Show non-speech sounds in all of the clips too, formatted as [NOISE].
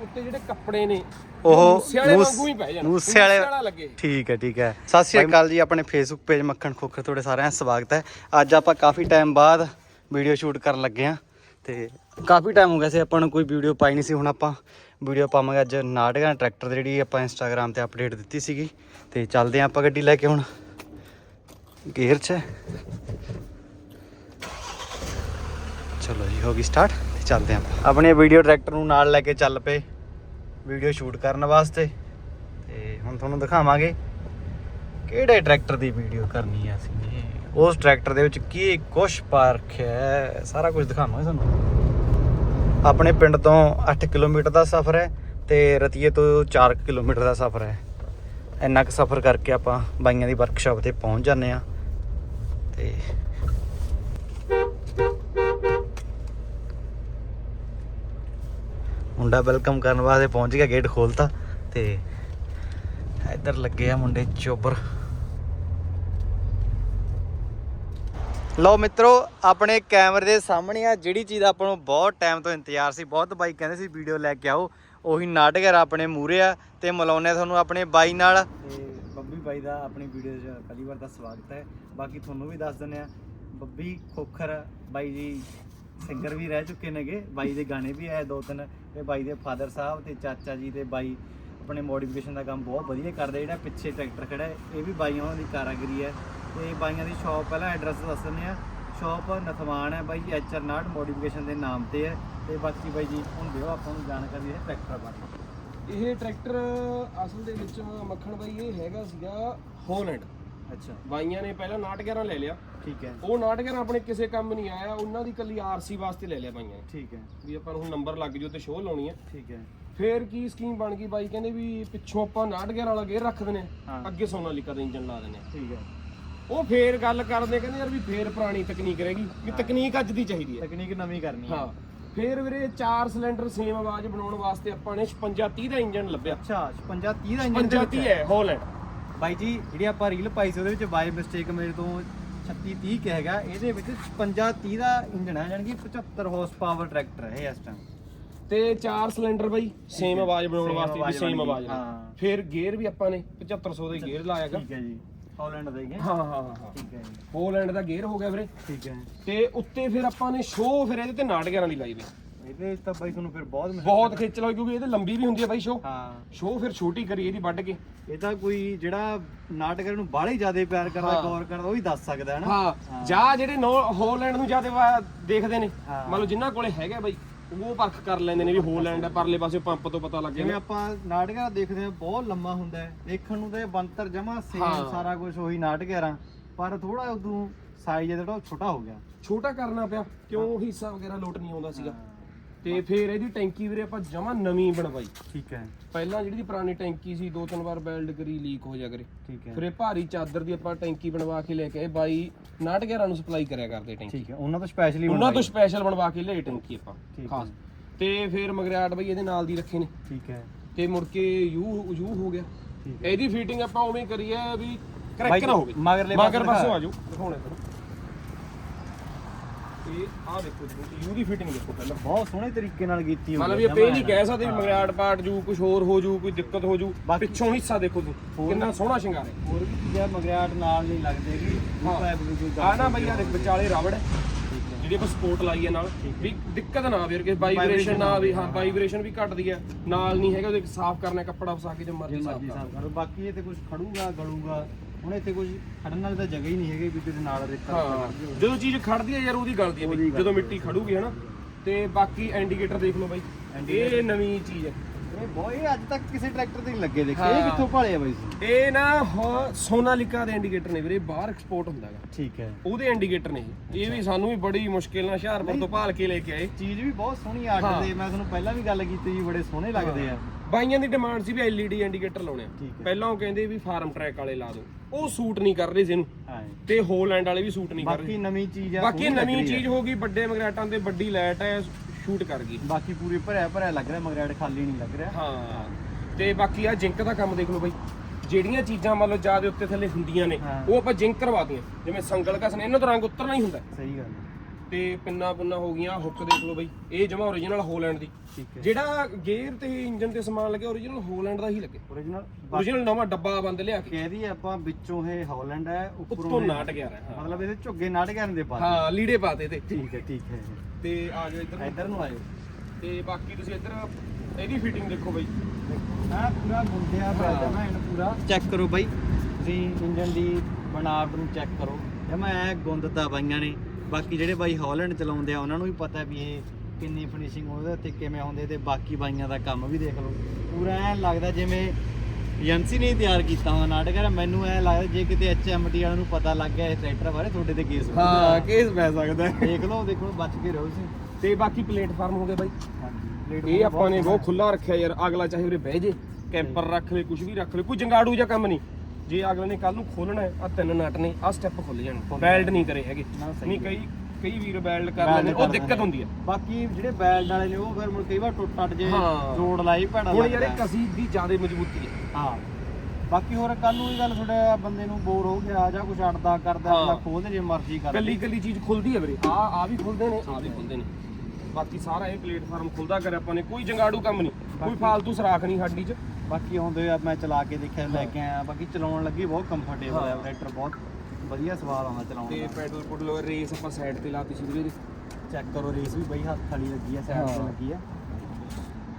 ਉੱਤੇ ਜਿਹੜੇ ਕੱਪੜੇ ਨੇ ਉਹ ਮੂਸੇ ਵਾਲੇ ਮੂਸ- ਵਾਂਗੂ ਹੀ ਪੈ ਜਾਣ ਮੂਸੇ ਵਾਲੇ- ਵਾਲਾ ਲੱਗੇ। ਠੀਕ ਹੈ ਠੀਕ ਹੈ। ਸਤਿ ਸ਼੍ਰੀ ਅਕਾਲ ਜੀ ਆਪਣੇ ਫੇਸਬੁੱਕ ਪੇਜ ਮੱਖਣ ਖੋਖਰ ਤੁਹਾਡੇ ਸਾਰਿਆਂ ਦਾ ਸਵਾਗਤ ਹੈ। ਅੱਜ ਆਪਾਂ ਕਾਫੀ ਟਾਈਮ ਬਾਅਦ ਵੀਡੀਓ ਸ਼ੂਟ ਕਰਨ ਲੱਗੇ ਆ ਤੇ ਕਾਫੀ ਟਾਈਮ ਹੋ ਗਿਆ ਸੀ ਆਪਾਂ ਨੂੰ ਕੋਈ ਵੀਡੀਓ ਪਾਈ ਨਹੀਂ ਸੀ ਹੁਣ ਆਪਾਂ ਵੀਡੀਓ ਪਾਵਾਂਗੇ ਅੱਜ ਨਾਟਕਾਂ ਟਰੈਕਟਰ ਦੀ ਜਿਹੜੀ ਆਪਾਂ ਇੰਸਟਾਗ੍ਰam ਤੇ ਅਪਡੇਟ ਦਿੱਤੀ ਸੀਗੀ। ਤੇ ਚੱਲਦੇ ਆ ਆਪਾਂ ਗੱਡੀ ਲੈ ਕੇ ਹੁਣ। ਗੇਅਰ 'ਚ। ਚਲੋ ਜੀ ਹੋ ਗਈ ਸਟਾਰਟ ਚੱਲਦੇ ਆ। ਆਪਣੇ ਵੀਡੀਓ ਟਰੈਕਟਰ ਨੂੰ ਨਾਲ ਲੈ ਕੇ ਚੱਲ ਪਏ। ਵੀਡੀਓ ਸ਼ੂਟ ਕਰਨ ਵਾਸਤੇ। ਤੇ ਹੁਣ ਤੁਹਾਨੂੰ ਦਿਖਾਵਾਂਗੇ ਕਿਹੜੇ ਟਰੈਕਟਰ ਦੀ ਵੀਡੀਓ ਕਰਨੀ ਹੈ ਅਸੀਂ। ਉਸ ਟਰੈਕਟਰ ਦੇ ਵਿੱਚ ਕੀ ਕੁਛ ਪਾਰਕ ਹੈ, ਸਾਰਾ ਕੁਝ ਦਿਖਾਵਾਂਗੇ ਤੁਹਾਨੂੰ। ਆਪਣੇ ਪਿੰਡ ਤੋਂ 8 ਕਿਲੋਮੀਟਰ ਦਾ ਸਫ਼ਰ ਹੈ ਤੇ ਰਤੀਏ ਤੋਂ 4 ਕਿਲੋਮੀਟਰ ਦਾ ਸਫ਼ਰ ਹੈ। ਇੰਨਾ ਕੁ ਸਫ਼ਰ ਕਰਕੇ ਆਪਾਂ ਬਾਈਆਂ ਦੀ ਵਰਕਸ਼ਾਪ ਤੇ ਪਹੁੰਚ ਜਾਂਦੇ ਆ। ਤੇ ਮੁੰਡਾ ਵੈਲਕਮ ਕਰਨ ਵਾਸਤੇ ਪਹੁੰਚ ਗਿਆ ਗੇਟ ਖੋਲਤਾ ਤੇ ਇੱਧਰ ਲੱਗੇ ਆ ਮੁੰਡੇ ਚੋਬਰ। ਲਓ ਮਿੱਤਰੋ, ਆਪਣੇ ਕੈਮਰੇ ਦੇ ਸਾਹਮਣੇ ਆ, ਜਿਹੜੀ ਚੀਜ਼ ਆਪਾਂ ਨੂੰ ਬਹੁਤ ਟਾਈਮ ਤੋਂ ਇੰਤਜ਼ਾਰ ਸੀ, ਬਹੁਤ ਬਾਈ ਕਹਿੰਦੇ ਸੀ ਵੀਡੀਓ ਲੈ ਕੇ ਆਓ, ਉਹੀ ਨਾਟਕਰ ਆਪਣੇ ਮੂਰੇ ਆ ਤੇ ਮਿਲਾਉਂਦੇ ਆ ਤੁਹਾਨੂੰ ਆਪਣੇ ਬਾਈ ਨਾਲ। ਤੇ ਬੱਬੀ ਬਾਈ ਦਾ ਆਪਣੀ ਵੀਡੀਓ 'ਚ ਪਹਿਲੀ ਵਾਰ ਦਾ ਸਵਾਗਤ ਹੈ। ਬਾਕੀ ਤੁਹਾਨੂੰ ਵੀ ਦੱਸ ਦਿੰਦੇ ਆ, ਬੱਬੀ ਖੋਖਰ, ਬਾਈ ਜੀ ਸਿੰਗਰ ਵੀ ਰਹਿ ਚੁੱਕੇ ਨੇਗੇ, ਬਾਈ ਦੇ ਗਾਣੇ ਵੀ ਆਏ ਦੋ ਤਿੰਨ, ਤੇ ਬਾਈ ਦੇ ਫਾਦਰ ਸਾਹਿਬ ਤੇ ਚਾਚਾ ਜੀ ਤੇ ਬਾਈ ਆਪਣੇ ਮੋਡੀਫਿਕੇਸ਼ਨ ਦਾ ਕੰਮ ਬਹੁਤ ਵਧੀਆ ਕਰਦੇ, ਜਿਹੜਾ ਪਿੱਛੇ ਟਰੈਕਟਰ ਖੜਾ ਹੈ, ਇਹ ਵੀ ਬਾਈਆਂ ਉਹਨਾਂ ਦੀ ਕਾਰਾਗਰੀ ਹੈ। ਤੇ ਬਾਈਆਂ ਦੀ ਸ਼ਾਪ ਪਹਿਲਾਂ ਐਡਰੈਸ ਦੱਸ ਦਿੰਦੇ ਆ ਸ਼ਾਪ ਨਥਵਾਨ ਹੈ ਬਾਈ ਐਚ ਆਰ ਨਾਟ ਮੋਡੀਫਿਕੇਸ਼ਨ ਦੇ ਨਾਮ ਤੇ ਹੈ। ਤੇ ਬਾਕੀ ਬਾਈ ਜੀ, ਹੁਣ ਦਿਓ ਆਪਾਂ ਨੂੰ ਜਾਣਕਾਰੀ ਇਹ ਟਰੈਕਟਰ ਬਾਰੇ। ਇਹ ਟਰੈਕਟਰ ਅਸਲ ਦੇ ਵਿੱਚ ਮੱਖਣ ਬਾਈ ਇਹ ਹੈਗਾ ਸੀਗਾ ਹੋਲੈਂਡ ਅੱਛਾ। ਬਾਈਆਂ ਨੇ ਪਹਿਲਾਂ 911 ਲੈ ਲਿਆ। ਠੀਕ ਹੈ। ਉਹ 911 ਆਪਣੇ ਕਿਸੇ ਕੰਮ ਨਹੀਂ ਆਇਆ ਉਹਨਾਂ ਦੀ ਕੱਲੀ ਆਰਸੀ ਵਾਸਤੇ ਲੈ ਲਿਆ ਬਾਈਆਂ ਨੇ। ਠੀਕ ਹੈ। ਵੀ ਆਪਾਂ ਨੂੰ ਹੁਣ ਨੰਬਰ ਲੱਗ ਜੂ ਤੇ ਸ਼ੋਅ ਲਾਉਣੀ ਹੈ। ਠੀਕ ਹੈ। ਫੇਰ ਕੀ ਸਕੀਮ ਬਣ ਗਈ ਬਾਈ? ਕਹਿੰਦੇ ਵੀ ਪਿੱਛੋਂ ਆਪਾਂ 911 ਵਾਲਾ ਗੇਅਰ ਰੱਖ। ਹਾਂ। ਅੱਗੇ ਸੋਨਾਲੀਕਾ ਦਾ ਇੰਜਨ ਲਾ ਹਾਂ। ਠੀਕ ਹੈ। ਉਹ ਫੇਰ ਗੱਲ ਕਰਦੇ ਕਹਿੰਦੇ ਯਾਰ ਵੀ ਫੇਰ ਪੁਰਾਣੀ ਤਕਨੀਕ ਰਹਿ ਗਈ। ਵੀ ਤਕਨੀਕ ਅੱਜ ਦੀ ਚਾਹੀਦੀ ਹੈ। ਤਕਨੀਕ ਨਵੀਂ ਕਰਨੀ ਹੈ। ਹਾਂ। ਫੇਰ ਵੀਰੇ 4 ਸਿਲੰਡਰ ਸੇਮ ਆਵਾਜ਼ ਬਣਾਉਣ ਵਾਸਤੇ ਆਪਾਂ ਨੇ 56 30 ਦਾ ਇੰਜਨ ਲੱਭਿਆ। ਅੱਛਾ 55 30 ਦਾ ਇੰਜਨ 55 30 ਹੈ। ਹੋਲੈਂਡ ਬਾਈ ਜੀ ਜਿਹੜੀ ਆਪਾਂ ਰੀਲ ਪਾਈ ਸੀ ਉਹਦੇ ਵਿੱਚ ਬਾਈ ਮਿਸਟੇਕ ਮੇਰੇ ਤੋਂ 36 30 ਕਿ ਹੈਗਾ ਇਹਦੇ ਵਿੱਚ 55 30 ਦਾ ਇੰਜਨ ਹੈ ਯਾਨੀ ਕਿ 75 ਹਾਰਸ ਪਾਵਰ ਟਰੈਕਟਰ ਹੈ ਇਸ ਟਾਈਮ ਤੇ 4 ਸਿਲੰਡਰ ਬਾਈ ਸੇਮ ਆਵਾਜ਼ ਬਣਾਉਣ ਵਾਸਤੇ ਵੀ ਸੇਮ ਆਵਾਜ਼ ਹਾਂ। ਫੇਰ ਗੇਅਰ ਵੀ ਆਪਾਂ ਨੇ 7500 ਦਾ ਗੇਅਰ ਲਾਇਆਗਾ ਠੀਕ ਹੈ ਜੀ ਹਾਲੈਂਡ ਦਾ ਹੀ ਹੈ ਹਾਂ ਹਾਂ। ਠੀਕ ਹੈ ਜੀ। ਹੋਲੈਂਡ ਦਾ ਗੇਅਰ ਹੋ ਗਿਆ ਵੀਰੇ। ਠੀਕ ਹੈ। ਤੇ ਉੱਤੇ ਫਿਰ ਆਪਾਂ ਨੇ ਸ਼ੋਅ ਫਿਰ ਇਹਦੇ ਤੇ 911 ਦੀ ਲਾਈ ਵੀ। ਇਹਦੇ ਵਿੱਚ ਤਾਂ ਬਾਈ ਤੁਹਾਨੂੰ ਫਿਰ ਬਹੁਤ ਬਹੁਤ ਖਿੱਚ ਲਓ ਕਿਉਂਕਿ ਇਹਦੇ ਲੰਬੀ ਵੀ ਹੁੰਦੀ ਹੈ ਬਾਈ ਸ਼ੋਅ ਹਾਂ। ਸ਼ੋਅ ਫਿਰ ਛੋਟੀ ਕਰੀ ਇਹਦੀ ਵੱਢ ਕੇ। ਇਹ ਤਾਂ ਕੋਈ ਜਿਹੜਾ ਨਾਟਕਰ ਨੂੰ ਬਾਹਲੇ ਜ਼ਿਆਦਾ ਪਿਆਰ ਕਰਦਾ ਹਾਂ। ਗੌਰ ਕਰਦਾ ਉਹ ਹੀ ਦੱਸ ਸਕਦਾ ਹੈ ਨਾ? ਹਾਂ। ਜਾਂ ਜਿਹੜੇ ਨੋ ਹੋਲੈਂਡ ਨੂੰ ਜ਼ਿਆਦਾ ਦੇਖਦੇ ਨੇ। ਹਾਂ। ਮੰਨ ਲਓ ਜਿਨ੍ਹਾਂ ਕੋਲੇ ਹੈਗਾ ਬਾਈ ਉਹ ਪਰਖ ਕਰ ਲੈਂਦੇ ਨੇ ਵੀ ਹੋਲੈਂਡ ਹੈ ਪਰਲੇ ਪਾਸੇ ਪੰਪ ਤੋਂ ਪਤਾ ਲੱਗ ਜਿਵੇਂ ਜਾਂਦਾ। ਆਪਾਂ ਨਾਟਕਾ ਦੇਖਦੇ ਹਾਂ ਬਹੁਤ ਲੰਮਾ ਹੁੰਦਾ ਹੈ। ਦੇਖਣ ਨੂੰ ਤਾਂ ਇਹ ਬੰਤਰ ਜਮਾ ਸੇਮ ਹਾਂ। ਸਾਰਾ ਕੁਝ ਉਹੀ ਨਾਟਕਾਰਾਂ ਪਰ ਥੋੜਾ ਉਦੋਂ ਸਾਈਜ਼ ਜਿਹੜਾ ਉਹ ਛੋਟਾ ਹੋ ਗਿਆ। ਛੋਟਾ ਕਰਨਾ ਪਿਆ ਕਿਉਂ ਹਿੱਸਾ ਵਗੈਰਾ ਲੋਟ ਨਹੀਂ ਆਉਂਦਾ ਸੀਗਾ। ਤੇ ਫਿਰ ਇਹਦੀ ਟੈਂਕੀ ਵੀਰੇ ਆਪਾਂ ਜਮਾ ਨਵੀਂ ਬਣਵਾਈ। ਠੀਕ ਹੈ। ਪਹਿਲਾਂ ਜਿਹੜੀ ਦੀ ਪੁਰਾਣੀ ਟੈਂਕੀ ਸੀ ਦੋ ਤਿੰਨ ਵਾਰ ਬੈਲਡ ਕਰੀ ਲੀਕ ਹੋ ਜਾ ਕਰੇ। ਠੀਕ ਹੈ। ਫਿਰ ਇਹ ਭਾਰੀ ਚਾਦਰ ਦੀ ਆਪਾਂ ਟੈਂਕੀ ਬਣਵਾ ਕੇ ਲੈ ਕੇ ਆਏ। ਬਾਈ 911 ਨੂੰ ਸਪਲਾਈ ਕਰਿਆ ਕਰਦੇ ਟੈਂਕੀ। ਠੀਕ ਹੈ ਉਹਨਾਂ ਤੋਂ ਸਪੈਸ਼ਲੀ ਉਹਨਾਂ ਤੋਂ ਸਪੈਸ਼ਲ ਬਣਵਾ ਕੇ ਲਿਆਏ ਟੈਂਕੀ ਆਪਾਂ ਖਾਸ। ਤੇ ਫਿਰ ਮਗਰਾਟ ਬਈ ਇਹਦੇ ਨਾਲ ਦੀ ਰੱਖੇ ਨੇ। ਠੀਕ ਹੈ। ਤੇ ਮੁੜ ਕੇ ਯੂ ਯੂ ਹੋ ਗਿਆ। ਇਹਦੀ ਫੀਟਿੰਗ ਆਪਾਂ ਉਵੇਂ ਹੀ ਕਰੀ ਹੈ ਵੀ ਕਰੈਕ ਨਾ ਹੋਵੇ। ਮਗਰਲੇ ਮਗਰ ਪਾਸੇ ਆ ਜਾਓ ਦਿਖਾਉਣੇ ਤੁਹਾਨੂੰ। ਇਹ ਆ ਦੇਖੋ ਯੂ ਦੀ ਫਿਟਿੰਗ ਦੇਖੋ ਪਹਿਲਾਂ ਬਹੁਤ ਸੋਹਣੇ ਤਰੀਕੇ ਨਾਲ ਕੀਤੀ ਹੋਈ ਮਤਲਬ ਹੈ, ਇਹ ਪੇ ਨਹੀਂ ਜਮਾਂ ਕਹਿ ਸਕਦੇ ਵੀ ਮਗਰਾਟ ਪਾਟ ਜੂ ਕੁਝ ਹੋਰ ਹੋ ਜੂ ਕੋਈ ਦਿੱਕਤ ਹੋ ਜੂ ਬਾਕੀ- ਪਿੱਛੋਂ ਹਿੱਸਾ ਦੇਖੋ ਤੁਸੀਂ ਹੋਰ ਕਿੰਨਾ ਸੋਹਣਾ ਸ਼ਿੰਗਾਰ ਹੈ। ਹੋਰ ਵੀ ਚੀਜ਼ਾਂ ਮਗਰਾਟ ਨਾਲ ਨਹੀਂ ਲੱਗਦੇ ਕਿ ਹਾਂ। ਪਾਇਪ ਵੀ ਕੋਈ ਆ ਨਾ ਬਈ ਆ ਦੇਖ ਵਿਚਾਲੇ ਰਬੜ ਹੈ ਠੀਕ ਹੈ। ਜਿਹੜੀ ਆਪਾਂ ਸਪੋਰਟ ਲਾਈ ਹੈ ਨਾਲ ਠੀਕ ਹੈ। ਵੀ ਦਿੱਕਤ ਨਾ ਆਵੇ ਕਿ ਵਾਈਬ੍ਰੇਸ਼ਨ ਨਾ ਆਵੇ ਹਾਂ ਵਾਈਬ੍ਰੇਸ਼ਨ ਵੀ ਘਟਦੀ ਹੈ ਨਾਲ ਨਹੀਂ ਹੈਗਾ ਉਹਦੇ ਸਾਫ਼ ਕਰਨਾ ਕੱਪੜਾ ਫਸਾ ਕੇ ਜੋ ਜੇ ਮਰਜ਼ੀ ਸਾਫ਼ ਮਰਜ਼ੀ ਕਰ ਸਾਫ਼ ਕਰੋ ਬਾਕੀ ਇਹ ਤੇ ਕੁਝ ਖੜੂਗਾ ਗਲੂਗਾ ਹੁਣ ਇੱਥੇ ਕੁਝ ਖੜਨ ਵਾਲੀ ਤਾਂ ਜਗ੍ਹਾ ਹੀ ਨਹੀਂ ਹੈਗੀ ਵੀ ਤੇ ਨਾਲ ਰੇਤਾ ਹਾਂ। ਜਦੋਂ ਚੀਜ਼ ਖੜਦੀ ਹੈ ਯਾਰ ਉਹਦੀ ਗਲਦੀ ਹੈ ਉਹਦੀ ਜਦੋਂ ਮਿੱਟੀ ਖੜੂਗੀ ਹਨਾ ਤੇ ਬਾਕੀ ਇੰਡੀਕੇਟਰ ਦੇਖ ਲਓ ਬਾਈ। ਇਹ ਨਵੀਂ ਚੀਜ਼ ਹੈ ਇਹ ਬਹੁਤ ਇਹ ਅੱਜ ਤੱਕ ਕਿਸੇ ਟਰੈਕਟਰ ਤੇ ਨਹੀਂ ਲੱਗੇ ਦੇਖੇ। ਇਹ ਹਾਂ। ਕਿੱਥੋਂ ਭਾਲੇ ਆ ਬਾਈ ਜੀ? ਇਹ ਨਾ ਹੋ- ਸੋਨਾਲੀਕਾ ਦੇ ਇੰਡੀਕੇਟਰ ਨੇ ਵੀਰੇ ਬਾਹਰ ਐਕਸਪੋਰਟ ਹੁੰਦਾ ਹੈਗਾ। ਠੀਕ ਹੈ। ਉਹਦੇ ਇੰਡੀਕੇਟਰ ਨੇ ਇਹ। ਇਹ ਵੀ ਸਾਨੂੰ ਵੀ ਬੜੀ ਮੁਸ਼ਕਿਲ ਨਾਲ ਹੁਸ਼ਿਆਰਪੁਰ ਤੋਂ ਭਾਲ ਕੇ ਲੈ ਕੇ ਆਏ। ਚੀਜ਼ ਵੀ ਬਹੁਤ ਸੋਹਣੀ ਆਰਟ ਹਾਂ। ਦੇ ਮੈਂ ਤੁਹਾਨੂੰ ਪਹਿਲਾਂ ਵੀ ਗੱਲ ਕੀਤੀ ਜੀ ਬੜੇ ਸੋਹਣੇ ਲੱਗਦੇ ਆ। ਬਾਈਆਂ ਦੀ ਡਿਮਾਂਡ ਸੀ ਵੀ ਐਲਈਡੀ ਇੰਡੀਕੇਟਰ ਲਾਉਣੇ ਆ। ਠੀਕ ਹੈ। ਪਹਿਲਾਂ ਉਹ ਕਹਿੰਦੇ ਵੀ ਫਾਰਮ ਟਰੈਕ ਵਾਲੇ ਲਾ ਦਿਓ। ਉਹ ਸੂਟ ਨਹੀਂ ਕਰ ਰਹੇ ਸੀ ਇਹਨੂੰ। ਹਾਂ। ਤੇ ਹੋਲੈਂਡ ਵਾਲੇ ਵੀ ਸੂਟ ਨਹੀਂ ਕਰ ਰਹੇ। ਬਾਕੀ ਨਵੀਂ ਚੀਜ਼ ਆ ਬਾਕੀ ਸੋਹਣੀ ਲੱਗ ਨਵੀਂ ਰਹੀ ਆ। ਚੀਜ਼ ਹੋ ਗਈ ਵੱਡੇ ਮਗਰਾਟਾਂ ਤੇ ਵੱਡੀ ਲਾਈਟ ਹੈ ਸ਼ੂਟ ਕਰ ਗਈ। ਬਾਕੀ ਪੂਰੀ ਭਰਿਆ ਭਰਿਆ ਲੱਗ ਰਿਹਾ ਮਗਰੈਡ ਖਾਲੀ ਨਹੀਂ ਲੱਗ ਰਿਹਾ। ਹਾਂ। ਤੇ ਬਾਕੀ ਆ ਜਿੰਕ ਦਾ ਕੰਮ ਦੇਖ ਲਓ ਬਾਈ। ਜਿਹੜੀਆਂ ਚੀਜ਼ਾਂ ਮੰਨ ਲਓ ਜ਼ਿਆਦਾ ਉੱਤੇ ਥੱਲੇ ਹੁੰਦੀਆਂ ਨੇ ਹਾਂ। ਉਹ ਆਪਾਂ ਜਿੰਕ ਕਰਵਾ ਦਈਏ। ਜਿਵੇਂ ਸੰਗਲ ਕਸਨ ਇਹਨਾਂ ਦਾ ਰੰਗ ਉਤਰਨਾ ਹੀ ਹੁੰਦਾ। ਸਹੀ ਗੱਲ ਹੈ। ਤੇ ਪਿੰਨਾ ਪੁੰਨਾ ਹੋ ਗਈਆਂ ਹੁੱਕ ਦੇਖ ਲਓ ਬਈ। ਇਹ ਜਮਾ ਓਰੀਜਨਲ ਹੋਲੈਂਡ ਦੀ। ਠੀਕ ਹੈ। ਜਿਹੜਾ ਗੇਅਰ ਤੇ ਇੰਜਨ ਤੇ ਸਮਾਨ ਲੱਗਿਆ ਓਰੀਜਨਲ ਹੋਲੈਂਡ ਦਾ ਹੀ ਲੱਗੇ। ਓਰੀਜਨਲ ਓਰੀਜਨਲ ਨਵਾਂ ਡੱਬਾ ਬੰਦ ਲਿਆ ਕੇ। ਕਹਿ ਦੀ ਆਪਾਂ ਵਿੱਚੋਂ ਇਹ ਹਾਲੈਂਡ ਹੈ ਉੱਤੋਂ ਉੱਪਰੋਂ ਇਹ- ਨਾਟ ਗਿਆ ਰਿਹਾ ਮਤਲਬ ਇਹਦੇ ਝੁੱਗੇ ਨਾਟ ਕਰਨ ਦੇ ਬਾਅਦ। ਹਾਂ ਲੀੜੇ ਪਾਤੇ ਤੇ ਠੀਕ ਹੈ ਠੀਕ ਹੈ। ਤੇ ਆ ਜਾਓ ਇੱਧਰ ਇੱਧਰ ਨੂੰ ਆਇਓ। ਤੇ ਬਾਕੀ ਤੁਸੀਂ ਇੱਧਰ ਇਹਦੀ ਫਿਟਿੰਗ ਦੇਖੋ ਬਈ। ਆ ਪੂਰਾ ਗੁੰਡਿਆ ਪਿਆ। ਜਮਾ ਇਹਨੂੰ ਪੂਰਾ। ਚੈੱਕ ਕਰੋ ਬਾਈ। ਤੁਸੀਂ ਇੰਜਨ ਦੀ ਬਣਾਵਟ ਨੂੰ ਚੈੱਕ ਕਰੋ। ਜਮਾ ਐ ਗੁੰਦਤਾ ਬਾਈਆਂ ਨੇ। ਬਾਕੀ ਜਿਹੜੇ ਬਾਈ ਹਾਲੈਂਡ ਚਲਾਉਂਦੇ ਆ ਉਹਨਾਂ ਨੂੰ ਵੀ ਪਤਾ ਵੀ ਇਹ ਕਿੰਨੀ ਫਿਨਿਸ਼ਿੰਗ ਉਹਦੇ ਉੱਤੇ ਕਿਵੇਂ ਆਉਂਦੇ ਤੇ ਬਾਕੀ ਬਾਈਆਂ ਦਾ ਕੰਮ ਵੀ ਦੇਖ ਲਓ। ਪੂਰਾ ਐ ਲੱਗਦਾ ਜਿਵੇਂ ਏਜੰਸੀ ਨੇ ਹੀ ਤਿਆਰ ਕੀਤਾ ਹੋਇਆ ਨਾਟਕ ਹੈ ਮੈਨੂੰ ਐ ਲੱਗਦਾ ਜੇ ਕਿਤੇ ਐਚਐਮਟੀ ਵਾਲਿਆਂ ਨੂੰ ਪਤਾ ਲੱਗ ਗਿਆ ਇਸ ਟਰੈਕਟਰ ਬਾਰੇ ਤੁਹਾਡੇ ਤੇ ਕੇਸ ਹਾਂ ਕੇਸ ਪੈ ਸਕਦਾ ਦੇਖ ਲਓ ਦੇਖੋ ਬਚ ਕੇ ਰਹੋ ਤੁਸੀਂ। ਤੇ ਬਾਕੀ ਪਲੇਟਫਾਰਮ ਹੋ ਗਏ ਬਾਈ। ਹਾਂਜੀ ਇਹ ਆਪਾਂ ਨੇ ਬਹੁਤ ਖੁੱਲਾ ਰੱਖਿਆ ਯਾਰ ਅਗਲਾ ਚਾਹੇ ਉਰੇ ਬਹਿ ਜੇ ਕੈਂਪਰ ਰੱਖ ਲੈ ਕੁਝ ਵੀ ਰੱਖ ਲੈ ਕੋਈ ਜੰਗਾੜੂ ਜਾਂ ਕੰਮ ਨਹੀਂ। ਜੇ ਅਗਲੇ ਨੇ ਕੱਲ ਨੂੰ ਖੋਲਣਾ ਆ ਤਿੰਨ ਨਟ ਨੇ ਆ ਸਟੈਪ ਖੁੱਲ ਜਾਣ ਬੈਲਟ ਨਹੀਂ ਕਰੇ ਹੈਗੇ। ਨਾ, ਸਹੀ ਨਹੀਂ ਕਈ ਕਈ ਵੀਰ ਬੈਲਟ ਕਰ ਲੈਂਦੇ ਉਹ ਦਿੱਕਤ। ਹੁੰਦੀ ਹੈ। ਬਾਕੀ ਜਿਹੜੇ ਬੈਲਟ ਵਾਲੇ ਨੇ ਉਹ ਫਿਰ ਮੁੜ ਕਈ ਵਾਰ ਟੁੱਟ ਟੱਟ ਜੇ। ਜੋੜ ਲਾਈ ਭੈੜਾ ਹੁਣ ਯਾਰ ਇਹ ਕਸੀ ਦੀ ਜ਼ਿਆਦਾ ਮਜ਼ਬੂਤੀ ਹੈ। ਹਾਂ। ਬਾਕੀ ਹੋਰ ਕੱਲ ਨੂੰ ਇਹ ਗੱਲ ਤੁਹਾਡੇ ਬੰਦੇ ਨੂੰ ਬੋਰ ਹੋ ਗਿਆ ਜਾਂ ਕੁਝ ਅੜਦਾ ਕਰਦਾ। ਆਪਣਾ ਖੋਲਦੇ ਜੇ ਮਰਜ਼ੀ ਕਰ ਕੱਲੀ ਕੱਲੀ ਚੀਜ਼ ਖੁੱਲਦੀ ਹੈ ਵੀਰੇ। ਆ ਆ ਵੀ ਖੁੱਲਦੇ ਨੇ। ਆ ਵੀ ਖੁੱਲਦੇ ਨੇ। ਬਾਕੀ ਸਾਰਾ ਇਹ ਪਲੇਟਫਾਰਮ ਖੁੱਲਦਾ ਕਰ ਆਪਾਂ ਨੇ ਕੋਈ ਜੰਗਾੜੂ ਕੰਮ ਨਹੀਂ। ਕੋਈ ਫਾਲਤੂ ਸਰਾਖ ਨਹੀਂ ਹੱਡੀ 'ਚ। ਬਾਕੀ ਆਉਂਦੇ ਆ ਮੈਂ ਚਲਾ ਕੇ ਦੇਖਿਆ ਲੈ ਕੇ ਆਇਆ। ਬਾਕੀ ਚਲਾਉਣ ਲੱਗੀ ਬਹੁਤ ਕੰਫਰਟੇਬਲ ਹਾਂ। ਟਰੈਕਟਰ ਬਹੁਤ। ਵਧੀਆ ਸਵਾਦ ਆਉਂਦਾ ਚਲਾਉਣ ਤੇ ਦਾ। ਪੈਡਲ ਪੁਡਲ ਰੇਸ ਆਪਾਂ ਸਾਈਡ ਤੇ ਲਾਤੀ ਸੀ ਵੀਰੇ ਚੈੱਕ ਕਰੋ ਰੇਸ ਵੀ ਬਈ ਹੱਥ ਵਾਲੀ ਲੱਗੀ ਆ ਸਾਈਡ ਤੇ ਹਾਂ। ਲੱਗੀ ਆ।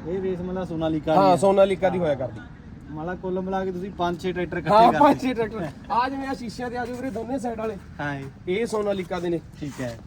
ਇਹ ਰੇਸ ਮਤਲਬ ਸੋਨਾਲੀਕਾ ਹਾਂ ਦੀ ਆ। ਸੋਨਾਲੀਕਾ ਦੀ ਹੋਇਆ ਕਰਦੀ। ਮਤਲਬ ਕੁੱਲ ਮਿਲਾ ਕੇ ਤੁਸੀਂ 5-6 ਟਰੈਕਟਰ ਹਾਂ ਇਕੱਠੇ ਪੰਜ ਕਰਦੇ ਛੇ ਟਰੈਕਟਰ। ਆ ਜਿਵੇਂ ਆ ਸ਼ੀਸ਼ਿਆਂ ਤੇ ਆ ਜਾਓ ਵੀਰੇ ਦੋਨੇ ਸਾਈਡ ਵਾਲੇ। ਹਾਂ ਜੀ। ਇਹ ਸੋਨਾਲੀਕਾ ਦੇ ਨੇ। ਠੀਕ ਹੈ।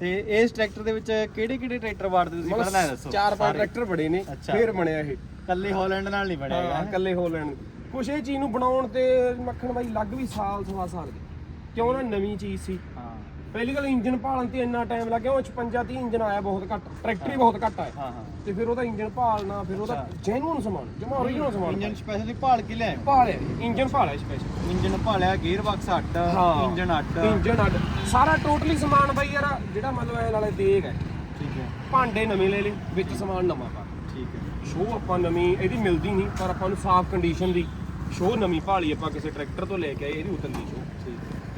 ਤੇ ਇਸ ਟਰੈਕਟਰ ਦੇ ਵਿੱਚ ਕਿਹੜੇ ਕਿਹੜੇ ਟਰੈਕਟਰ ਵਾਰਦੇ ਤੁਸੀਂ ਮਤਲਬ ਪਹਿਲਾਂ ਇਹ ਦੱਸੋ? ਚਾਰ ਪੰਜ ਸਾਰੇ। ਟਰੈਕਟਰ ਬੜੇ ਨੇ ਅੱਛਾ। ਫੇਰ ਬਣਿਆ ਇਹ। ਕੱਲੇ ਹਾਲੈਂਡ ਨਾਲ ਨਹੀਂ ਬਣਿਆ ਹਾਂ ਇਕੱਲੇ ਹੋ ਲੈਣ ਕੁਛ ਇਹ ਚੀਜ਼ ਨੂੰ ਬਣਾਉਣ ਤੇ ਮੱਖਣ ਬਾਈ ਲੱਗ ਵੀ ਸਾਲ ਸਵਾ ਸਾਲ ਗਏ ਕਿਉਂ ਨਾ ਨਵੀਂ ਚੀਜ਼ ਸੀ? ਹਾਂ। ਪਹਿਲੀ ਗੱਲ ਇੰਜਨ ਭਾਲਣ ਤੇ ਇੰਨਾ ਟਾਈਮ ਲੱਗਿਆ ਉਹ 55 30 ਇੰਜਨ ਆਇਆ ਬਹੁਤ ਘੱਟ ਟਰੈਕਟਰ ਹੀ ਬਹੁਤ ਘੱਟ ਆਇਆ। ਹਾਂ ਹਾਂ। ਤੇ ਫਿਰ ਉਹਦਾ ਇੰਜਨ ਭਾਲਣਾ ਫਿਰ ਉਹਦਾ ਜੈਨੂਨ ਸਮਾਨ ਜਮਾ ਓਰੀਜਨਲ ਸਮਾਨ ਇੰਜਨ ਸਪੈਸ਼ਲੀ ਭਾਲ ਕੇ ਲਿਆਏ। ਭਾਲਿਆ ਇੰਜਨ ਭਾਲਿਆ ਸਪੈਸ਼ਲ ਇੰਜਨ ਭਾਲਿਆ ਗੇਅਰ ਬਾਕਸ ਅੱਡ ਹਾਂ। ਇੰਜਨ ਅੱਡ। ਇੰਜਨ ਅੱਡ। ਸਾਰਾ ਟੋਟਲੀ ਸਮਾਨ ਬਾਈ ਯਾਰ ਜਿਹੜਾ ਮਤਲਬ ਐ ਨਾਲੇ ਦੇਗ ਹੈ। ਠੀਕ ਹੈ। ਭਾਂਡੇ ਨਵੇਂ ਲੈ ਲਏ ਵਿੱਚ ਸਮਾਨ ਨਵਾਂ ਪਾ ਠੀਕ ਹੈ। ਸ਼ੋ ਆਪਾਂ ਨਵੀਂ ਇਹਦੀ ਮਿਲਦੀ ਨਹੀਂ ਪਰ ਆਪਾਂ ਨੂੰ ਸਾਫ਼ ਕੰਡੀਸ਼ਨ ਦੀ ਸ਼ੋ ਨਵੀਂ ਭਾਲੀ ਆਪਾਂ ਕਿਸੇ ਟਰੈਕਟਰ ਤੋਂ ਲੈ ਕੇ ਆਏ ਇਹਦੀ ਉਤਨ ਦੀ ਸ਼ੋ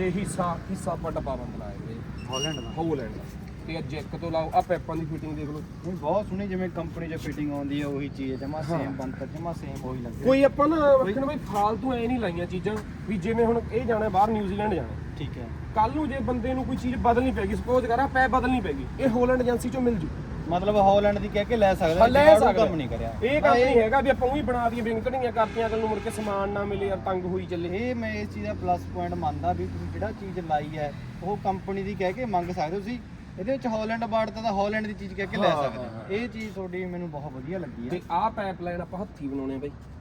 ਤੇ ਹਿੱਸਾ ਹਿੱਸਾ ਡੱਬਾ ਬੰਦ ਲਾਇਆ ਵੀਰੇ ਹਾਲੈਂਡ ਦਾ। ਹੋਲੈਂਡ ਦਾ। ਤੇ ਅੱਜ ਇੱਕ ਤੋਂ ਲਾਓ ਆ ਪੈਪਾਂ ਦੀ ਫਿਟਿੰਗ ਦੇਖ ਲਓ। ਨਹੀਂ ਬਹੁਤ ਸੋਹਣੀ ਜਿਵੇਂ ਕੰਪਨੀ 'ਚ ਫਿਟਿੰਗ ਆਉਂਦੀ ਹੈ ਉਹੀ ਚੀਜ਼ ਜਮਾ ਸੇਮ ਬੰਤਰ ਜਮਾ ਸੇਮ ਉਹੀ ਲੱਗਦਾ ਕੋਈ ਆਪਾਂ ਨਾ ਰੱਖਣ ਬਈ ਫਾਲਤੂ ਐ ਨਹੀਂ ਲਾਈਆਂ ਚੀਜ਼ਾਂ ਵੀ ਜਿਵੇਂ ਹੁਣ ਇਹ ਜਾਣਾ ਬਾਹਰ ਨਿਊਜ਼ੀਲੈਂਡ ਜਾਣਾ। ਠੀਕ ਹੈ। ਕੱਲ ਨੂੰ ਜੇ ਬੰਦੇ ਨੂੰ ਕੋਈ ਚੀਜ਼ ਬਦਲਣੀ ਪੈਗੀ ਸਪੋਜ਼ ਕਰਾਂ ਪੈ ਬਦਲਣੀ ਪੈਗੀ ਇਹ ਹੋਲੈਂਡ ਏਜੰਸੀ ਚੋਂ ਮਿਲ ਜੂ। ਮਤਲਬ ਹਾਲੈਂਡ ਦੀ ਕਹਿ ਕੇ ਲੈ ਸਕਦੇ ਲੈ ਜਗਾੜੂ ਸਕਦੇ ਕੰਮ ਨਹੀਂ ਕਰਿਆ। ਇਹ ਕੰਮ ਨਹੀਂ ਹੈਗਾ ਵੀ ਆਪਾਂ ਉਹੀ ਬਣਾ ਦਈਏ ਵਿੰਗ ਘੜੀਆਂ ਕਰਤੀਆਂ ਨੂੰ ਮੁੜ ਕੇ ਸਮਾਨ ਨਾ ਮਿਲੇ ਯਾਰ ਤੰਗ ਹੋਈ ਚੱਲੇ। ਇਹ ਮੈਂ ਇਸ ਚੀਜ਼ ਦਾ ਪਲੱਸ ਪੁਆਇੰਟ ਮੰਨਦਾ ਵੀ ਤੁਸੀਂ ਜਿਹੜਾ ਚੀਜ਼ ਲਾਈ ਹੈ ਉਹ ਕੰਪਨੀ ਦੀ ਕਹਿ ਕੇ ਮੰਗ ਸਕਦੇ ਹੋ। ਤੁਸੀਂ ਇਹਦੇ ਵਿੱਚ ਹਾਲੈਂਡ ਬਾੜਤਾ ਤਾਂ ਹਾਲੈਂਡ ਦੀ ਚੀਜ਼ ਕਹਿ ਕੇ ਲੈ ਹਾਂ, ਸਕਦੇ ਹੋ। ਇਹ ਚੀਜ਼ ਤੁਹਾਡੀ ਮੈਨੂੰ ਬਹੁਤ ਵਧੀਆ ਲੱਗੀ ਹੈ। ਤੇ ਆਹ ਪਾਈਪਲਾਈਨ ਆਪਾਂ ਹੱਥੀ ਬਣਾਉਣੇ ਬਈ। ਠੀਕ ਹੈ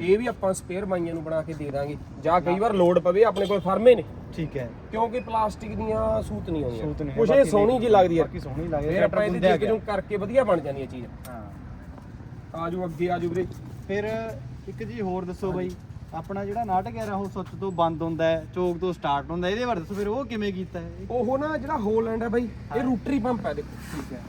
ਇਹ ਵੀ ਆਪਾਂ ਸਪੇਅਰ ਬਾਈਆਂ ਨੂੰ ਬਣਾ ਕੇ ਦੇ ਦਾਂਗੇ। ਜਾਂ ਕਈ ਵਾਰ ਲੋਡ ਪਵੇ ਆਪਣੇ ਕੋਲ ਫਰਮੇ ਨੇ। ਠੀਕ ਹੈ। ਕਿਉਂਕਿ ਪਲਾਸਟਿਕ ਦੀਆਂ ਸੂਤ ਨਹੀਂ ਆਉਂਦੀਆਂ। ਸੂਤ ਨਹੀਂ ਕੁਛ ਇਹ ਸੋਹਣੀ ਜੀ ਲੱਗਦੀ ਹੈ। ਬਾਕੀ ਸੋਹਣੀ ਲੱਗਦੀ ਫਿਰ ਆਪਾਂ ਇਹਦੇ ਨੂੰ ਕਰਕੇ ਵਧੀਆ ਬਣ ਜਾਂਦੀ ਹੈ ਚੀਜ਼। ਹਾਂ। ਆਜੋ ਅੱਗੇ ਆਜੋ ਵੀਰੇ। ਫਿਰ ਇੱਕ ਜੀ ਹੋਰ ਦੱਸੋ ਬਾਈ ਆਪਣਾ ਜਿਹੜਾ ਨਾਟਕ ਹੈ ਉਹ ਸੁੱਚ ਤੋਂ ਬੰਦ ਹੁੰਦਾ ਹੈ ਚੋਕ ਤੋਂ ਸਟਾਰਟ ਹੁੰਦਾ ਹੈ। ਇਹਦੇ ਬਾਰੇ ਦੱਸੋ ਫਿਰ ਉਹ ਕਿਵੇਂ ਕੀਤਾ ਹੈ? ਉਹ ਨਾ ਜਿਹੜਾ ਹੋਲੈਂਡ ਹੈ ਬਾਈ ਇਹ ਰੂਟਰੀ ਪੰਪ ਹੈ ਦੇਖੋ। ਠੀਕ ਹੈ।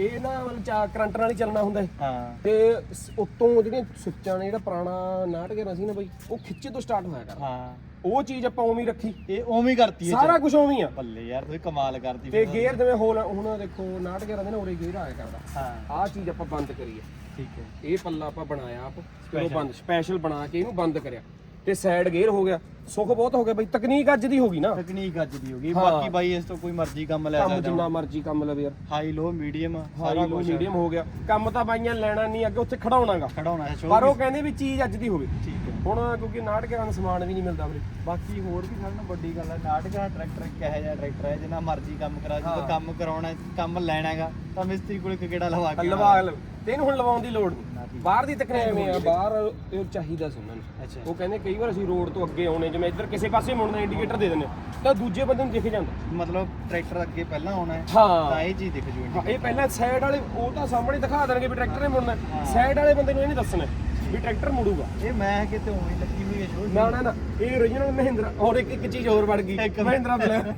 ਇਹ ਨਾ ਮਤਲਬ ਚਾ ਕਰੰਟ ਨਾਲ ਹੀ ਚੱਲਣਾ ਹੁੰਦਾ ਹੈ ਹਾਂ। ਤੇ ਸ- ਉੱਤੋਂ ਜਿਹੜੀਆਂ ਸੁੱਚਾਂ ਨੇ ਜਿਹੜਾ ਪੁਰਾਣਾ ਨਾਟਕ ਸੀ ਨਾ ਬਾਈ ਉਹ ਖਿੱਚੇ ਤੋਂ ਸਟਾਰਟ ਹੋਇਆ ਕਰਦਾ। ਹਾਂ। ਉਹ ਚੀਜ਼ ਆਪਾਂ ਉਵੇਂ ਹੀ ਰੱਖੀ। ਇਹ ਉਵੇਂ ਹੀ ਕਰਤੀ ਹੈ ਸਾਰਾ ਕੁਝ ਉਵੇਂ ਹੀ ਆ। ਬੱਲੇ ਯਾਰ ਤੁਸੀਂ ਕਮਾਲ ਕਰਤੀ ਤੇ। ਗੇਅਰ ਜਿਵੇਂ ਹੋਲ ਹੁਣ ਦੇਖੋ ਨਾਟਕ ਦੇ ਨਾ ਉਰੇ ਗੇਅਰ ਆਇਆ ਕਰਦਾ। ਹਾਂ। ਆਹ ਚੀਜ਼ ਆਪਾਂ ਬੰਦ ਕਰੀ ਹੈ ਠੀਕ ਹੈ। ਇਹ ਪੱਲਾ ਆਪਾਂ ਬਣਾਇਆ ਆਪ। ਉਹ ਬੰਦ ਸਪੈਸ਼ਲ ਬਣਾ ਕੇ ਇਹਨੂੰ ਬੰਦ ਕਰਿਆ। ਤੇ ਸਾਈਡ ਗੇਅਰ ਹੋ ਗਿਆ। ਸੁੱਖ ਬਹੁਤ ਹੋ ਗਿਆ ਬਈ ਤਕਨੀਕ ਅੱਜ ਦੀ ਹੋ ਗਈ ਨਾ। ਤਕਨੀਕ ਅੱਜ ਦੀ ਹੋ ਗਈ। ਹਾਂ। ਬਾਕੀ ਬਾਈ ਇਸ ਤੋਂ ਕੋਈ ਮਰਜ਼ੀ ਕੰਮ ਲੈ ਕੰਮ ਸਕਦਾ। ਜਿੰਨਾ ਮਰਜ਼ੀ ਕੰਮ ਲਵੇ ਯਾਰ। High low medium high low medium ਹੋ ਗਿਆ। ਕੰਮ ਤਾਂ ਬਾਈਆਂ ਲੈਣਾ ਨਹੀਂ ਅੱਗੇ ਉੱਥੇ ਖੜਾਉਣਾਗਾ ਖੜਾਉਣਾ ਹੈ ਪਰ ਉਹ ਕਹਿੰਦੇ ਵੀ ਚੀਜ਼ ਅੱਜ ਦੀ ਹੋਵੇ। ਠੀਕ ਹੈ। ਹੁਣ ਕਿਉਂਕਿ ਨਾਟਕਾਂ ਦਾ ਸਮਾਨ ਵੀ ਨਹੀਂ ਮਿਲਦਾ ਵੀਰੇ। ਬਾਕੀ ਹੋਰ ਵੀ ਸਾਰਿਆਂ ਨੂੰ ਵੱਡੀ ਗੱਲ ਹੈ ਨਾਟਕਾ ਟਰੈਕਟਰ ਕਿਹੋ ਜਿਹਾ ਟਰੈਕਟਰ ਹੈ ਜਿੰਨਾ ਮਰਜ਼ੀ ਕੰਮ ਕਰਾ ਹਾਂ। ਕੰਮ ਕਰਾਉਣਾ ਹੈ, ਕੰਮ ਲੈਣਾ ਹੈਗਾ ਤਾਂ ਮਿਸਤਰੀ ਕੋਲ ਇੱਕ ਗੇੜਾ ਲਵਾ ਕੇ ਲਵਾ ਤੇ ਇਹਨੂੰ ਹੁਣ ਲਵਾਉਣ ਦੀ ਲੋੜ ਨਹੀਂ। ਬਾਹਰ ਦੀ ਐਵੇਂ ਆ ਬਾਹਰ ਇਹ ਚਾਹੀਦਾ ਸੀ ਉਹਨਾਂ ਨੂੰ। ਅੱਛਾ। ਉਹ ਕਹਿੰਦੇ ਕਈ ਵਾਰ ਅਸੀਂ ਰੋਡ ਤੋਂ ਅੱਗੇ ਆਉਣੇ ਜਿਵੇਂ ਇੱਧਰ ਕਿਸੇ ਪਾਸੇ ਮੁੜਨਾ ਇੰਡੀਕੇਟਰ ਦੇ ਦਿੰਦੇ ਤਾਂ ਦੂਜੇ ਬੰਦੇ ਨੂੰ ਦਿਖ ਜਾਂਦਾ। ਮਤਲਬ ਟਰੈਕਟਰ ਅੱਗੇ ਪਹਿਲਾਂ ਆਉਣਾ ਹੈ ਹਾਂ। ਤਾਂ ਇਹ ਚੀਜ਼ ਦਿਖ ਜੂ ਇਹ ਪਹਿਲਾਂ ਸਾਈਡ ਵਾਲੇ ਉਹ ਤਾਂ ਸਾਹਮਣੇ ਦਿਖਾ ਦੇਣਗੇ ਵੀ ਟਰੈਕਟਰ ਨੇ ਮੁੜਨਾ ਸਾਈਡ ਵਾਲੇ ਬੰਦੇ ਨੂੰ ਇਹ ਨਹੀਂ ਦੱਸਣਾ ਵੀ ਟਰੈਕਟਰ ਮੁੜੂਗਾ। ਇਹ ਮੈਂ ਕਿਤੇ ਉਵੇਂ ਹੀ ਲੱਗੀ ਹੋਈ ਹੈ ਸ਼ੋਅ ਨਾ ਨਾ ਨਾ। ਇਹ origignal ਮਹਿੰਦਰਾ ਔਰ ਇੱਕ ਇੱਕ ਚੀਜ਼ ਹੋਰ ਬਣ ਗਈ। ਮਹਿੰਦਰਾ ਬਲੈਰੋ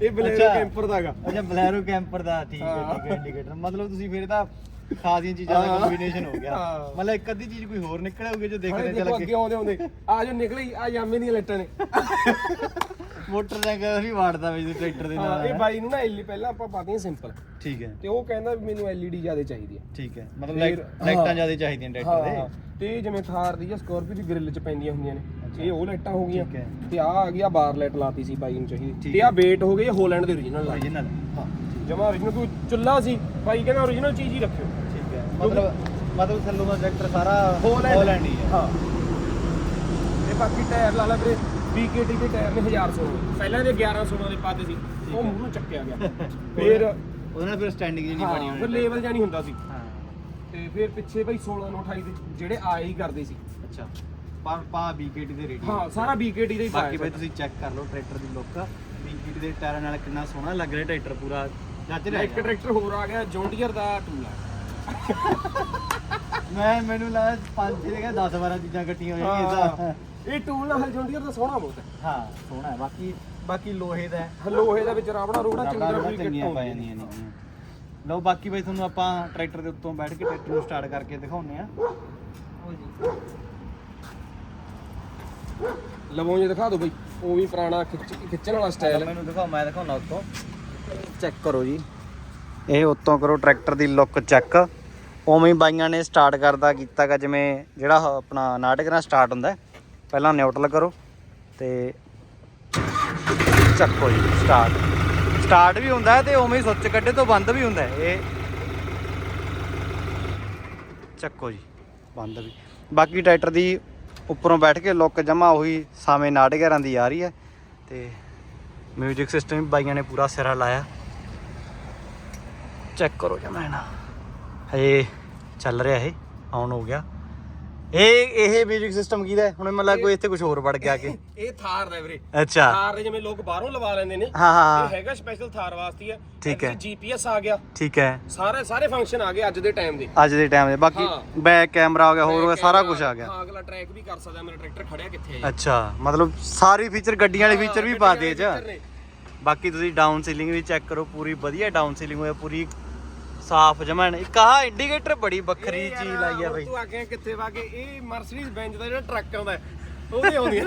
ਇਹ ਬਲੈਰੋ। ਕੈਂਪਰ ਦਾਗਾ ਅੱਛਾ ਬਲੈਰੋ ਕੈਂਪਰ ਦਾ ਠੀਕ ਹੈ ਠੀਕ ਹੈ ਇੰਡੀਕੇਟਰ ਮਤਲਬ ਤੁਸੀਂ ਫਿਰ ਤਾਂ ਖਾਸੀਆਂ ਚੀਜ਼ਾਂ ਦਾ ਹਾਂ। ਕੰਬੀਨੇਸ਼ਨ ਹੋ ਗਿਆ। ਹਾਂ। ਮਤਲਬ ਇੱਕ ਅੱਧੀ ਚੀਜ਼ ਕੋਈ ਹੋਰ ਨਿਕਲ ਆਊਗੀ ਜੋ ਦੇਖਦੇ ਦੇਖੋ ਚੱਲ ਅੱਗੇ ਆਉਂਦੇ ਆਉਂਦੇ। ਆ ਜੋ ਨਿਕਲੀ ਆ ਯਾਮੇ ਦੀਆਂ ਲੱਟਾਂ ਨੇ। ਮੋਟਰਸਾਈਕਲ ਵੀ ਵਾੜਦਾ ਵੀ ਟਰੈਕਟਰ ਦੇ ਹਾਂ ਨਾਲ ਇਹ ਬਾਈ ਨੂੰ ਨਾ ਐਲਈ ਪਹਿਲਾਂ ਆਪਾਂ ਪਾਤੀਆਂ ਸਿੰਪਲ ਠੀਕ ਹੈ। ਤੇ ਉਹ ਕਹਿੰਦਾ ਵੀ ਮੈਨੂੰ ਐਲਈਡੀ ਜ਼ਿਆਦਾ ਚਾਹੀਦੀ ਆ ਠੀਕ ਹੈ। ਮਤਲਬ ਫਿਰ- ਲਾਈਟ- ਲਾਈਟਾਂ ਹਾਂ। ਜ਼ਿਆਦਾ ਚਾਹੀਦੀਆਂ ਟਰੈਕਟਰ ਹਾਂ ਦੇ ਤੇ ਜਿਵੇਂ ਥਾਰ ਦੀ ਜਾਂ ਸਕਾਰਪੀਓ ਦੀ ਗ੍ਰਿਲ 'ਚ ਪੈਂਦੀਆਂ ਹੁੰਦੀਆਂ ਨੇ। ਇਹ ਉਹ ਲਾਈਟਾਂ ਹੋ ਗਈਆਂ। ਠੀਕ ਹੈ। ਤੇ ਆ ਆ ਗਿਆ ਬਾਰ ਲਾਈਟ ਲਾਤੀ ਸੀ ਬਾਈ ਨੂੰ ਚਾਹੀਦੀ। ਠੀਕ ਤੇ ਹੈ। ਆ ਵੇਟ ਹੋ ਗਈ ਹੋਲੈਂਡ ਦੇ origignal ਓਰੀਜਨਲ ਹਾਂ। ਜਮਾ origignal ਕੋਈ ਚੁੱਲਾ ਸੀ। ਬਾਈ ਕਹਿੰਦਾ origignal ਚੀਜ਼ ਹੀ ਰੱਖਿਓ। ਹੈ ਮਤਲਬ ਮਤਲਬ ਦਾ ਟਰੈਕਟਰ ਸਾਰਾ ਹੋਲੈਂਡ ਹੀ। ਹੈ ਹਾਂ। ਤੇ ਬਾਕੀ ਟਾਇਰ ਲਾ ਲਾ ਵੀਰੇ BKT ਦੇ ਟਾਇਰ ਨੇ 1100 ਪਹਿਲਾਂ ਇਹਦੇ 1116 ਦੇ ਪਾਤੇ ਸੀ। ਉਹ ਮੂੰਹ ਨੂੰ ਚੱਕਿਆ ਗਿਆ। [LAUGHS] ਫਿਰ ਉਹਦੇ ਨਾਲ ਫਿਰ ਸਟੈਂਡਿੰਗ ਜਿਹੜੀ ਬਣੀ ਹੋਣੀ। ਫਿਰ ਲੈਵਲ ਜਾਂ ਨਹੀਂ ਹੁੰਦਾ ਸੀ। ਹਾਂ। ਤੇ ਫਿਰ ਪਿੱਛੇ ਬਈ 16 ਨੂੰ 28 ਦੇ ਜਿਹੜੇ ਆਏ ਹੀ ਕਰਦੇ ਸੀ। ਅੱਛਾ। ਪਾ ਪਾ BKT ਦੇ ਰੇਡੀ। ਹਾਂ ਸਾਰਾ BKT ਦਾ ਹੀ ਬਾਕੀ ਬਈ ਤੁਸੀਂ ਚੈੱਕ ਕਰ ਲਓ ਟਰੈਕਟਰ ਦੀ ਲੁੱਕ BKT ਦੇ ਟਾਇਰਾਂ ਨਾਲ ਕਿੰਨਾ ਸੋਹਣਾ ਲੱਗ ਰਿਹਾ ਟਰੈਕਟਰ ਪੂਰਾ। ਜੱਜ ਰਿਹਾ ਇੱਕ ਟਰੈਕਟਰ ਹੋਰ ਆ ਗਿਆ ਜੌਂਡੀਅਰ ਦਾ ਟੂਲ ਆ। ਮੈਂ ਮੈਨੂੰ ਲੱਗਾ ਪੰਜ ਛੇ ਜਗ੍ਹਾ 10 12 ਚੀਜ਼ਾਂ ਇਕੱਠੀਆਂ ਹੋ ਜਾਣਗੀਆਂ ਹਾਂ। ਇਹ ਟੂਲ ਨਾਲ ਜੌਂਡੀਅਰ ਦਾ ਸੋਹਣਾ ਬਹੁਤ ਹੈ। ਹਾਂ ਸੋਹਣਾ ਹੈ। ਬਾਕੀ ਬਾਕੀ ਲੋਹੇ ਦਾ ਹੈ। ਲੋਹੇ ਦਾ ਵਿੱਚ ਰਾਵੜਾ ਰੋੜਾ ਚੰਗੀ ਤਰ੍ਹਾਂ ਰਬੜਾਂ ਪੂਰੀ ਚੰਗੀਆਂ ਕਿੱਟ ਪੈ ਹੁੰਦੀ ਜਾਂਦੀਆਂ ਨੇ। ਲਓ ਬਾਕੀ ਬਈ ਤੁਹਾਨੂੰ ਆਪਾਂ ਟਰੈਕਟਰ ਦੇ ਉੱਤੋਂ ਬੈਠ ਕੇ ਟਰੈਕਟਰ ਨੂੰ ਸਟਾਰਟ ਕਰਕੇ ਦਿਖਾਉਂਦੇ ਆ ਲਵੋਂ ਜੇ ਦਿਖਾ ਦਿਓ ਬਈ। ਉਹ ਵੀ ਪੁਰਾਣਾ ਖਿੱਚ ਖਿੱਚਣ ਵਾਲਾ ਸਟਾਈਲ ਮੈਨੂੰ ਦਿਖਾਓ ਮੈਂ ਦਿਖਾਉਣਾ ਉੱਤੋਂ। ਚੈੱਕ ਕਰੋ ਜੀ। ਇਹ ਉੱਤੋਂ ਕਰੋ ਟਰੈਕਟਰ ਦੀ ਲੁੱਕ ਚੈੱਕ ਉਵੇਂ ਹੀ ਬਾਈਆਂ ਨੇ ਸਟਾਰਟ ਕਰਦਾ ਕੀਤਾਗਾ ਜਿਵੇਂ ਜਿਹੜਾ ਆਪਣਾ ਨਾਟਕ ਨਾਲ ਸਟਾਰਟ ਹੁੰਦਾ ਪਹਿਲਾਂ ਨਿਊਟਰਲ ਕਰੋ ਤੇ ਚੱਕੋ ਜੀ ਸਟਾਰਟ ਸਟਾਰਟ ਵੀ ਹੁੰਦਾ ਹੈ ਤੇ ਉਵੇਂ ਹੀ ਸੁੱਚ ਕੱਢੇ ਤੋਂ ਬੰਦ ਵੀ ਹੁੰਦਾ ਇਹ ਚੱਕੋ ਜੀ, ਬੰਦ ਵੀ। ਬਾਕੀ ਟਰੈਕਟਰ ਦੀ ਉੱਪਰੋਂ ਬੈਠ ਕੇ ਲੁੱਕ ਜਮਾ ਉਹੀ ਸਾਵੇਂ ਨਾਟਕ ਦੀ ਆ ਰਹੀ ਹੈ। ਤੇ ਮਿਊਜ਼ਿਕ ਸਿਸਟਮ ਵੀ ਬਾਈਆਂ ਨੇ ਪੂਰਾ ਸਿਰਾ ਲਾਇਆ। ਚੈੱਕ ਕਰੋ ਜਮਾ ਨਾ। ਹਜੇ ਚੱਲ ਰਿਹਾ ਇਹ ਆਨ ਹੋ ਗਿਆ। ਇਹ ਇਹ ਮਿਊਜ਼ਿਕ ਸਿਸਟਮ ਕਿਹਦਾ ਹੈ? ਹੁਣ ਮਤਲਬ ਕੋਈ ਇੱਥੇ ਕੁਝ ਹੋਰ ਵੜ ਗਿਆ ਕਿ। ਇਹ ਥਾਰ ਦਾ ਵੀਰੇ। ਅੱਛਾ। ਥਾਰ ਦੇ ਜਿਵੇਂ ਲੋਕ ਬਾਹਰੋਂ ਲਵਾ ਲੈਂਦੇ ਨੇ। ਹਾਂ ਹਾਂ। ਇਹ ਹੈਗਾ ਸਪੈਸ਼ਲ ਥਾਰ ਵਾਸਤੇ ਹੈ ਠੀਕ ਹੈ। ਜੀਪੀਐਸ ਆ ਗਿਆ। ਠੀਕ ਹੈ। ਸਾਰੇ ਸਾਰੇ ਫੰਕਸ਼ਨ ਆ ਗਏ ਅੱਜ ਦੇ ਟਾਈਮ ਦੇ। ਅੱਜ ਦੇ ਟਾਈਮ ਦੇ। ਬਾਕੀ। ਬੈਕ ਕੈਮਰਾ ਹੋ ਗਿਆ ਹੋਰ ਹੋ ਗਿਆ ਸਾਰਾ ਕੁਝ ਆ ਗਿਆ। ਹਾਂ ਅਗਲਾ ਟਰੈਕ ਵੀ ਕਰ ਸਕਦਾ। ਮੇਰਾ ਟਰੈਕਟਰ ਖੜਿਆ ਕਿੱਥੇ ਹੈ ਅੱਛਾ। ਮਤਲਬ ਸਾਰੇ ਫੀਚਰ ਗੱਡੀਆਂ ਵਾਲੇ ਫੀਚਰ ਵੀ ਪਾ ਦੇ ਚ। ਬਾਕੀ ਤੁਸੀਂ ਡਾਊਨ ਸੀਲਿੰਗ ਵੀ ਚੈੱਕ ਕਰੋ ਪੂਰੀ ਵਧੀਆ ਡਾਊਨ ਸੀਲਿੰਗ ਹੋਇਆ ਪੂਰੀ ਸਾਫ਼ ਜਮਨ ਇੱਕ ਆਹ ਇੰਡੀਕੇਟਰ ਬੜੀ ਵੱਖਰੀ ਚੀਜ਼ ਲਾਈ ਆ ਬਈ। ਤੂੰ ਆਖਿਆ ਕਿੱਥੇ ਵਾ ਕੇ ਇਹ ਮਰਸੀਡੀਜ਼ ਬੈਂਚ ਦਾ ਜਿਹੜਾ ਟਰੱਕ ਆਉਂਦਾ ਉਹਦੇ ਆਉਂਦੀਆਂ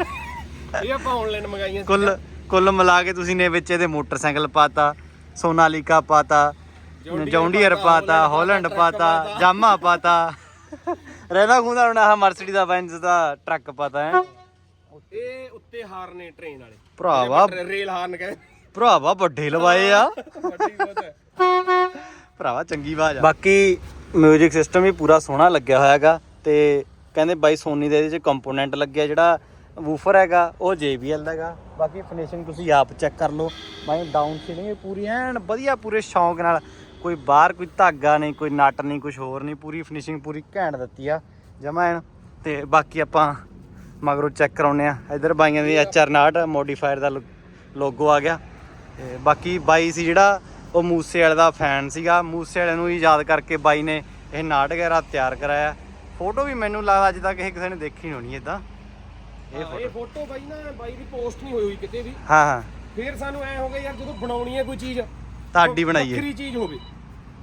ਇਹ ਆਪਾਂ ਆਨਲਾਈਨ ਮੰਗਾਈਆਂ। ਕੁੱਲ ਕੁੱਲ ਮਿਲਾ ਕੇ ਤੁਸੀਂ ਨੇ ਵਿੱਚ ਇਹਦੇ ਮੋਟਰਸਾਈਕਲ ਪਾਤਾ ਸੋਨਾਲੀਕਾ ਪਾਤਾ ਜੌਂਡੀਅਰ ਪਾਤਾ ਹਾਲੈਂਡ ਪਾਤਾ। ਜਾਮਾ ਪਾਤਾ। ਰਹਿਣਾ ਖੁੰਦਾ ਹੁਣ ਆਹ ਮਰਸੀਡੀ ਦਾ ਬੈਂਜ਼ ਦਾ ਟਰੱਕ ਪਾਤਾ ਹੈ। ਇਹ ਉੱਤੇ ਹਾਰਨ ਨੇ ਟ੍ਰੇਨ ਵਾਲੇ। ਭਰਾਵਾ। ਰੇਲ ਹਾਰਨ ਕਹਿੰਦੇ। ਭਰਾਵਾ ਵੱਡੇ ਲਵਾਏ ਆ। ਵੱਡੀ ਬਹੁਤ ਹੈ। ਭਰਾਵਾ ਚੰਗੀ ਆਵਾਜ਼ ਆ। ਬਾਕੀ 뮤직 ਸਿਸਟਮ ਵੀ ਪੂਰਾ ਸੋਹਣਾ ਲੱਗਿਆ ਹੋਇਆ ਹੈਗਾ ਤੇ ਕਹਿੰਦੇ ਬਾਈ ਸੋਨੀ ਦੇ ਇਹਦੇ ਚ ਕੰਪੋਨੈਂਟ ਲੱਗਿਆ ਜਿਹੜਾ ਵੂਫਰ ਹੈਗਾ ਉਹ JBL ਦਾ ਹੈਗਾ। ਬਾਕੀ ਫਿਨਿਸ਼ਿੰਗ ਤੁਸੀਂ ਆਪ ਚੈੱਕ ਕਰ ਲਓ। ਬਾਈ ਡਾਊਨ ਸੀਲਿੰਗ ਵੀ ਪੂਰੀ ਐਨ ਵਧੀਆ ਪੂਰੇ ਸ਼ੌਂਕ ਨਾਲ। ਕੋਈ ਬਾਹਰ ਕੋਈ ਧਾਗਾ ਨਹੀਂ ਕੋਈ ਨਟ ਨਹੀਂ ਕੁਝ ਹੋਰ ਨਹੀਂ ਪੂਰੀ ਫਿਨਿਸ਼ਿੰਗ ਪੂਰੀ ਘੈਂਟ ਦਿੱਤੀ ਆ। ਜਮਾ ਐਨ। ਤੇ ਬਾਕੀ ਆਪਾਂ ਮਗਰੋਂ ਚੈੱਕ ਕਰਾਉਨੇ ਆ। ਇਧਰ ਬਾਈਆਂ ਦੀ HR9 ਮੋਡੀਫਾਇਰ ਦਾ ਲੋਗੋ ਆ ਗਿਆ। ਤੇ ਬਾਕੀ ਬਾਈ ਸੀ ਜਿਹੜਾ ਉਹ ਮੂਸੇ ਵਾਲੇ ਦਾ ਫੈਨ ਸੀਗਾ। ਮੂਸੇ ਵਾਲੇ ਨੂੰ ਹੀ ਯਾਦ ਕਰਕੇ ਬਾਈ ਨੇ ਇਹ ਨਾਟਕ ਵਗੈਰਾ ਤਿਆਰ ਕਰਾਇਆ। ਫੋਟੋ ਵੀ ਮੈਨੂੰ ਲੱਗਦਾ ਅੱਜ ਤੱਕ ਇਹ ਕਿਸੇ ਨੇ ਦੇਖੀ ਨਹੀਂ ਹੋਣੀ ਇਦਾਂ ਇਹ ਹਾਂ, ਇਹ ਫੋਟੋ ਬਾਈ ਨਾ ਬਾਈ ਦੀ ਪੋਸਟ ਨਹੀਂ ਹੋਈ ਹੋਈ ਕਿਤੇ ਵੀ। ਹਾਂ ਹਾਂ। ਫਿਰ ਸਾਨੂੰ ਐ ਹੋ ਗਿਆ ਯਾਰ ਜਦੋਂ ਬਣਾਉਣੀ ਹੈ ਕੋਈ ਚੀਜ਼ ਤੁਹਾਡੀ ਉਹ ਬਣਾਈ ਹੈ ਵੱਖਰੀ ਚੀਜ਼ ਹੋਵੇ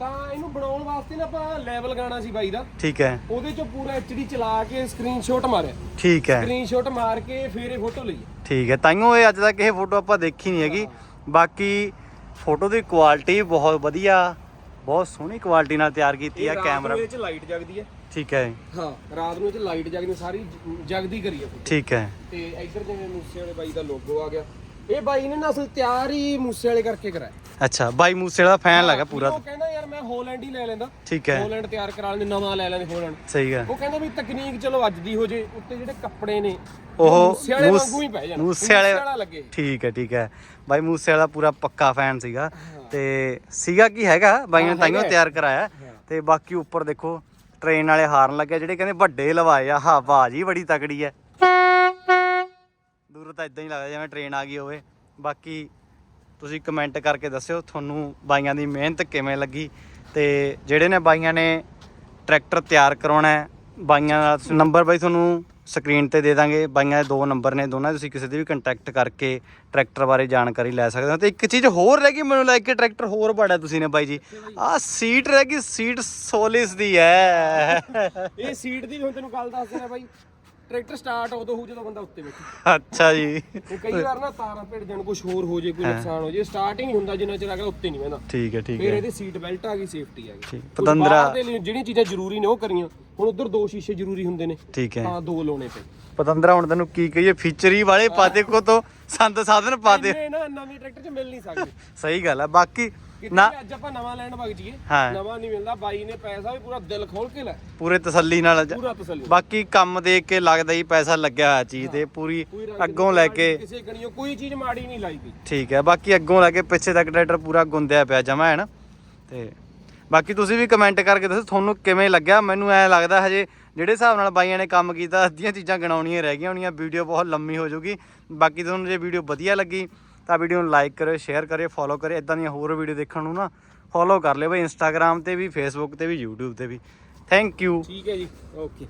ਤਾਂ ਇਹਨੂੰ ਬਣਾਉਣ ਵਾਸਤੇ ਨਾ ਆਪਾਂ ਲੈਵਲ ਗਾਣਾ ਸੀ ਬਾਈ ਦਾ। ਠੀਕ ਹੈ। ਉਹਦੇ ਚੋਂ ਪੂਰਾ ਐਚਡੀ ਚਲਾ ਕੇ ਸਕਰੀਨਸ਼ਾਟ ਮਾਰਿਆ। ਠੀਕ ਹੈ। ਸਕਰੀਨਸ਼ਾਟ ਮਾਰ ਕੇ ਫਿਰ ਇਹ ਫੋਟੋ ਲਈ। ਠੀਕ ਹੈ। ਤਾਈਓ ਇਹ ਅੱਜ ਤੱਕ ਇਹ ਫੋਟੋ ਆਪਾਂ ਦੇਖੀ ਨਹੀਂ ਹੈਗੀ। ਬਾਕੀ ਫੋਟੋ ਦੀ ਕੁਆਲਿਟੀ ਬਹੁਤ ਵਧੀਆ ਬਹੁਤ ਸੋਹਣੀ ਕੁਆਲਿਟੀ ਨਾਲ ਤਿਆਰ ਕੀਤੀ ਆ ਕੈਮਰਾ। ਇਹਦੇ ਚ ਲਾਈਟ ਜਗਦੀ ਹੈ। ਠੀਕ ਹੈ। ਹਾਂ ਰਾਤ ਨੂੰ ਇਹ ਲਾਈਟ ਜਗਦੀ ਸਾਰੀ ਜਗਦੀ ਕਰੀ photo। ਠੀਕ ਹੈ। ਤੇ ਇੱਧਰ ਜਿਵੇਂ ਮੂਸੇ ਵਾਲੇ ਬਾਈ ਦਾ ਲੋਗੋ ਆ ਗਿਆ। ਇਹ ਬਾਈ ਨੇ ਨਾ ਅਸਲ ਤਿਆਰ ਹੀ ਮੂਸੇ ਵਾਲੇ ਕਰਕੇ ਕਰਾਇਆ। ਅੱਛਾ ਬਾਈ ਮੂਸੇ ਵਾਲਾ ਫੈਨ ਲੱਗਾ ਪੂਰਾ। ਉਹ ਕਹਿੰਦਾ ਯਾਰ ਮੈਂ ਹੋਲੈਂਡ ਹੀ ਲੈ ਲੈਂਦਾ। ਠੀਕ ਹੈ। ਹੋਲੈਂਡ ਤਿਆਰ ਕਰਾ ਲੈਂਦੇ ਨਵਾਂ ਲੈ ਲੈਂਦੇ ਹੋਲੈਂਡ ਸਹੀ ਹੈ ਉਹ ਕਹਿੰਦਾ ਵੀ ਤਕਨੀਕ ਚਲੋ ਅੱਜ ਦੀ ਹੋ ਜੇ ਉੱਤੇ ਜਿਹੜੇ ਕੱਪੜੇ ਨੇ ਉਹ ਮੂਸੇ ਵਾਲੇ ਮੂਸ- ਵਾਂਗੂ ਹੀ ਪੈ ਜਾਣ। ਮੂਸੇ ਵਾਲੇ- ਲੱਗੇ। ਠੀਕ ਹੈ ਠੀਕ ਹੈ। ਬਾਈ ਮੂਸੇ ਵਾਲਾ ਪੂਰਾ ਪੱਕਾ ਫੈਨ ਸੀਗਾ। ਤੇ ਸੀਗਾ ਕੀ ਹੈਗਾ? ਬਾਈ ਨੇ ਤਾਈਓ। ਤਿਆਰ ਕਰਾਇਆ। ਤੇ ਬਾਕੀ ਉੱਪਰ ਦੇਖੋ ਟ੍ਰੇਨ ਵਾਲੇ ਹਾਰਨ ਲੱਗਿਆ ਜਿਹੜੇ ਕਹਿੰਦੇ ਵੱਡੇ ਲਵਾਏ ਆ। ਹਾਂ ਆਵਾਜ਼ ਹੀ ਬੜੀ ਤਕੜੀ ਹੈ। ਦੂਰੋਂ ਤਾਂ ਇਦਾਂ ਹੀ ਲੱਗਦਾ ਜਿਵੇਂ ਟ੍ਰੇਨ ਆ ਗਈ ਹੋਵੇ। ਬਾਕੀ ਤੁਸੀਂ ਕਮੈਂਟ ਕਰਕੇ ਦੱਸਿਓ ਤੁਹਾਨੂੰ ਬਾਈਆਂ ਦੀ ਮਿਹਨਤ ਕਿਵੇਂ ਲੱਗੀ ਤੇ ਜਿਹੜੇ ਨੇ ਬਾਈਆਂ ਨੇ ਟਰੈਕਟਰ ਤਿਆਰ ਕਰਾਉਣਾ ਹੈ, ਬਾਈਆਂ ਦਾ ਨੰਬਰ ਬਾਈ ਤੁਹਾਨੂੰ ਸਕਰੀਨ ਤੇ ਦੇ ਦਾਂਗੇ। ਬਾਈਆਂ ਦੇ ਦੋ ਨੰਬਰ ਨੇ, ਦੋਨਾਂ ਤੁਸੀਂ ਕਿਸੇ ਦੇ ਵੀ ਕੰਟੈਕਟ ਕਰਕੇ ਟਰੈਕਟਰ ਬਾਰੇ ਜਾਣਕਾਰੀ ਲੈ ਸਕਦੇ ਹੋ। ਤੇ ਇੱਕ ਚੀਜ਼ ਹੋਰ ਰਹਿ ਗਈ ਮੈਨੂੰ ਲੱਗ ਕੇ ਟਰੈਕਟਰ ਹੋਰ ਬੜਾ ਤੁਸੀਂ ਨੇ ਬਾਈ ਜੀ। ਆਹ ਸੀਟ ਰਹਿ ਗਈ ਸੀਟ ਸੋਲਿਸ ਦੀ ਹੈ। ਇਹ ਸੀਟ ਦੀ ਹੁਣ ਤੈਨੂੰ ਗੱਲ ਦੱਸ ਦਿਆਂ ਬਾਈ। ਟਰੈਕਟਰ ਸਟਾਰਟ ਉਦੋਂ ਹੋਊ ਜਦੋਂ ਬੰਦਾ ਉੱਤੇ ਬੈਠੇ। ਅੱਛਾ ਜੀ। ਹੁਣ ਕਈ ਵਾਰ ਨਾ ਤਾਰਾਂ ਭਿੜ ਜਾਣ ਕੁਝ ਹੋਰ ਹੋ ਜੇ ਕੋਈ ਨੁਕਸਾਨ ਹੋ ਜੇ ਸਟਾਰਟਿੰਗ ਹੀ ਹੁੰਦਾ ਜਿੰਨਾ ਚਿਰ ਅਗਲਾ ਉੱਤੇ ਨਹੀਂ ਬਹਿੰਦਾ। ਠੀਕ ਹੈ ਠੀਕ ਫਿਰ ਹੈ। ਇਹਦੇ ਸੀਟ ਬੈਲਟ ਆ ਗਈ ਸੇਫਟੀ ਆ ਗਈ। ਠੀਕ। ਪਤੰਦਰਾ ਬਾਹਰ ਦੇ ਲਈ ਜਿਹੜੀਆਂ ਚੀਜ਼ਾਂ ਜ਼ਰੂਰੀ ਨੇ ਉਹ ਕਰੀਆਂ। ਹੁਣ ਉਧਰ ਦੋ ਸ਼ੀਸ਼ੇ ਜ਼ਰੂਰੀ ਹੁੰਦੇ ਨੇ। ਠੀਕ ਹੈ। ਤਾਂ ਦੋ ਲਾਉਣੇ ਪਏ। ਪਤੰਦਰਾ ਹੁਣ ਤੈਨੂੰ ਕੀ ਕਹੀਏ ਫੀਚਰ ਹੀ ਵਾਲੇ ਪਾਤੇ ਕੋ ਤੋਂ ਸੰਤ ਸਾਧਨ ਪਾਤੇ। ਇੰਨੇ ਨਾ ਨਵੇਂ ਟਰੈਕਟਰ 'ਚ ਮਿਲ ਨਹੀਂ ਸਕਦੇ। ਸਹੀ ਗੱਲ ਹੈ ਬਾਕੀ ਨਾ। ਵੀ ਅੱਜ ਆਪਾਂ ਨਵਾਂ ਲੈਣ ਵਗ ਜੀਏ ਹਾਂ। ਨਵਾਂ ਨਹੀਂ ਮਿਲਦਾ ਬਾਈ ਨੇ ਪੈਸਾ ਵੀ ਪੂਰਾ ਦਿਲ ਖੋਲ ਕੇ ਲੈ। ਪੂਰੇ ਤਸੱਲੀ ਨਾਲ ਜ- ਪੂਰਾ ਤਸੱਲੀ। ਬਾਕੀ ਕੰਮ ਦੇਖ ਕੇ ਲੱਗਦਾ ਹੀ ਪੈਸਾ ਲੱਗਿਆ ਹੋਇਆ ਚੀਜ਼ ਤੇ ਪੂਰੀ ਕੋਈ ਰੰਗ ਅੱਗੋਂ ਲੈ ਕੇ ਕਿਸੇ ਗਣੀਓ ਕੋਈ ਚੀਜ਼ ਮਾੜੀ ਨਹੀਂ ਲਾਈ ਗਈ। ਠੀਕ ਹੈ ਬਾਕੀ ਅੱਗੋਂ ਲੈ ਕੇ ਪਿੱਛੇ ਤੱਕ ਟਰੈਕਟਰ ਪੂਰਾ ਗੁੰਦਿਆ ਪਿਆ ਜਮਾ ਹੈ ਨਾ। ਤੇ ਬਾਕੀ ਤੁਸੀਂ ਵੀ ਕਮੈਂਟ ਕਰਕੇ ਦੱਸੋ ਤੁਹਾਨੂੰ ਕਿਵੇਂ ਲੱਗਿਆ। ਮੈਨੂੰ ਐ ਲੱਗਦਾ ਹਜੇ ਜਿਹੜੇ ਹਿਸਾਬ ਨਾਲ ਬਾਈਆਂ ਨੇ ਕੰਮ ਕੀਤਾ ਅੱਧੀਆਂ ਚੀਜ਼ਾਂ ਗਣਾਉਣੀਆਂ ਰਹਿ ਗਈਆਂ ਹੋਣੀਆਂ ਵੀਡੀਓ ਬਹੁਤ ਲੰਮੀ ਹੋ ਜਾਊਗੀ। ਬਾਕੀ ਤੁਹਾਨੂੰ ਜੇ ਵੀਡੀਓ ਵਧੀਆ ਲੱਗੀ ਤਾਂ ਵੀਡੀਓ ਨੂੰ ਲਾਈਕ ਕਰਿਓ ਸ਼ੇਅਰ ਕਰਿਓ ਫੋਲੋ ਕਰਿਓ ਇਦਾਂ ਦੀਆਂ ਹੋਰ ਵੀਡੀਓ ਦੇਖਣ ਨੂੰ ਨਾ ਫੋਲੋ ਕਰ ਲਿਓ ਬਈ ਇੰਸਟਾਗ੍ਰam ਤੇ ਵੀ ਫੇਸਬੁੱਕ ਤੇ ਵੀ, YouTube ਤੇ ਵੀ। ਥੈਂਕ ਯੂ ਠੀਕ ਹੈ ਜੀ ਓਕੇ